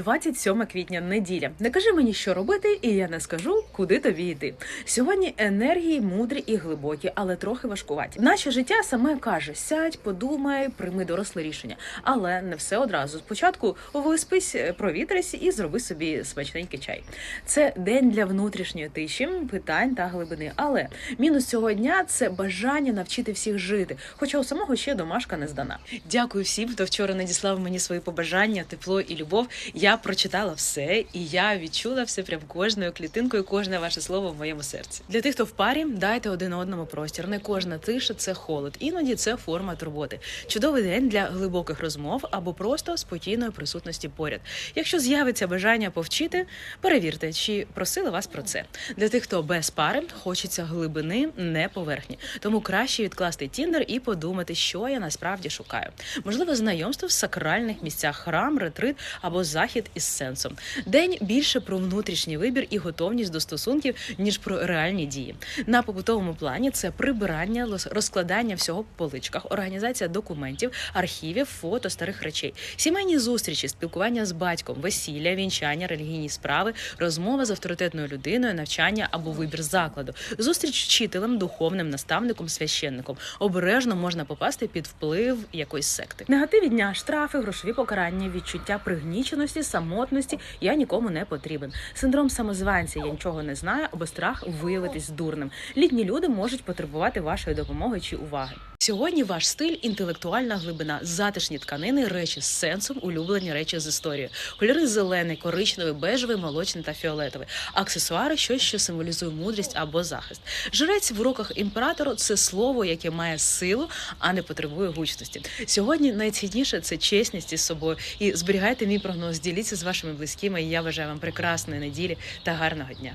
27 квітня, неділя. Не кажи мені, що робити, і я не скажу, куди тобі йти. Сьогодні енергії мудрі і глибокі, але трохи важкуваті. Наше життя саме каже: сядь, подумай, прийми доросле рішення. Але не все одразу. Спочатку виспись, провітрись і зроби собі смачненький чай. Це день для внутрішньої тиші, питань та глибини. Але мінус цього дня це бажання навчити всіх жити. Хоча у самого ще домашка не здана. Дякую всім, хто вчора надіслав мені свої побажання, тепло і любов. Я прочитала все, і я відчула все прям кожною клітинкою, кожне ваше слово в моєму серці. Для тих, хто в парі, дайте один одному простір. Не кожна тиша це холод. Іноді це форма турботи. Чудовий день для глибоких розмов або просто спокійної присутності поряд. Якщо з'явиться бажання повчити, перевірте, чи просили вас про це. Для тих, хто без пари, хочеться глибини, не поверхні. Тому краще відкласти тіндер і подумати, що я насправді шукаю. Можливо, знайомство в сакральних місцях, храм, ретрит або захід із сенсом. День більше про внутрішній вибір і готовність до стосунків, ніж про реальні дії. На побутовому плані це прибирання, розкладання всього по поличках, організація документів, архівів, фото старих речей, сімейні зустрічі, спілкування з батьком, весілля, вінчання, релігійні справи, розмова з авторитетною людиною, навчання або вибір закладу, зустріч вчителем, духовним наставником, священником. Обережно можна попасти під вплив якоїсь секти. Негативі дня, штрафи, грошові покарання, відчуття пригніченості, самотності. Я нікому не потрібен. Синдром самозванця, я нічого не знаю, або страх виявитись дурним. Літні люди можуть потребувати вашої допомоги чи уваги. Сьогодні ваш стиль інтелектуальна глибина, затишні тканини, речі з сенсом, улюблені речі з історією, кольори зелений, коричневий, бежевий, молочний та фіолетовий, аксесуари, щось, що символізує мудрість або захист. Жрець в руках імператору це слово, яке має силу, а не потребує гучності. Сьогодні найцінніше це чесність із собою. І зберігайте мій прогноз, діліться з вашими близькими. Я бажаю вам прекрасної неділі та гарного дня.